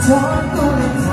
他多累。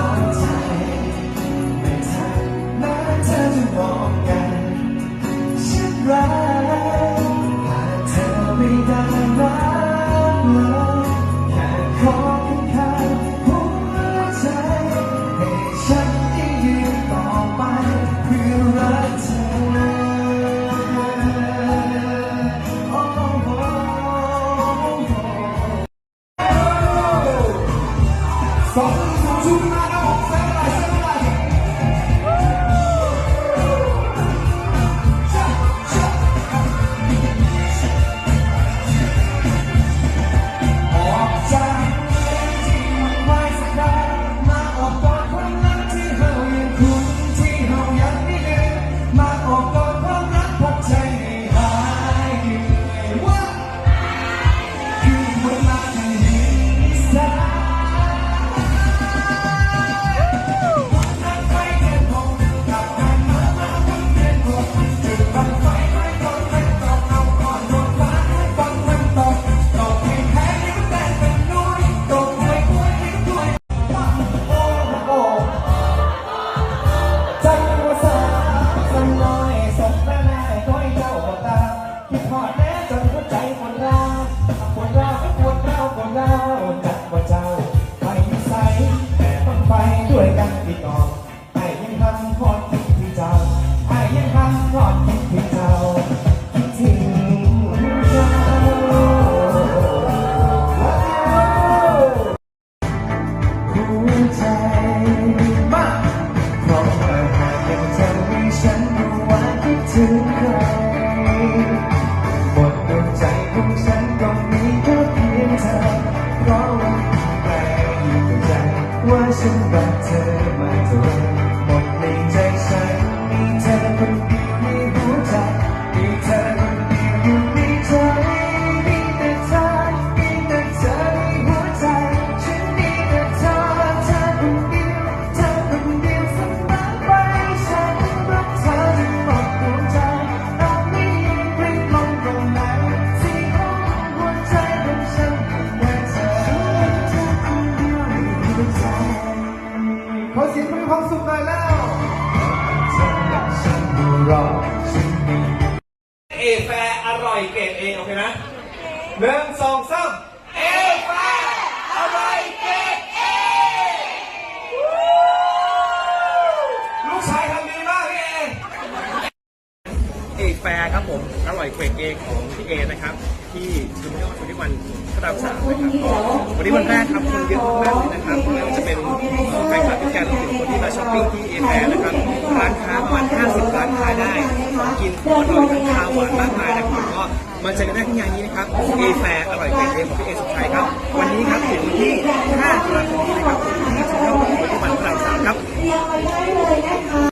ด้วยกันติดต่อไอ้ยังทำพอดคิดถึงเจ้าไอ้ยังทำพอดคิดถึงเจ้คิดถึงเจ้าหัวใจบ้าพราะว่าหากยัเธอให้ฉันรู้ว่าคิดถึงใครหมดดวงใจของฉันตรงมีแค่เพียงเธอเพราะว่า ฉันรักเธอมาตลอด ขอเสียงมีความสุขหน่อยแล้วเอฟแฟร์อร่อยเกรดเอโอเคไหมหนึ่งสองสามเอฟแฟร์อร่อยเกรดเอลูกชายทำดีมากพี่เอเอแฟร์ครับผมอร่อยเกรดเอของพี่เอนะครับ ที่ซูเปอร์วันที่วันพระรามสามนะครับก็วันนี้วันแรกครับคนเยอะมากเลยนะครับไม่ว่าจะเป็นแฟนคลับที่การรวมถึงคนที่มาช้อปปิ้งที่เอแฟร์นะครับร้านค้าประมาณ50ร้านค้าได้ของกินอร่อยทั้งคาวหวานมากมายนะครับก็มาเจอกันได้ที่งานนี้นะครับเอแฟร์อร่อยเกรดเอของพี่เอสุดท้ายครับ วันนี้ครับถึงที่5ตุลาคมนี้นะครับที่ซูเปอร์วันที่วันพระรามสามครับ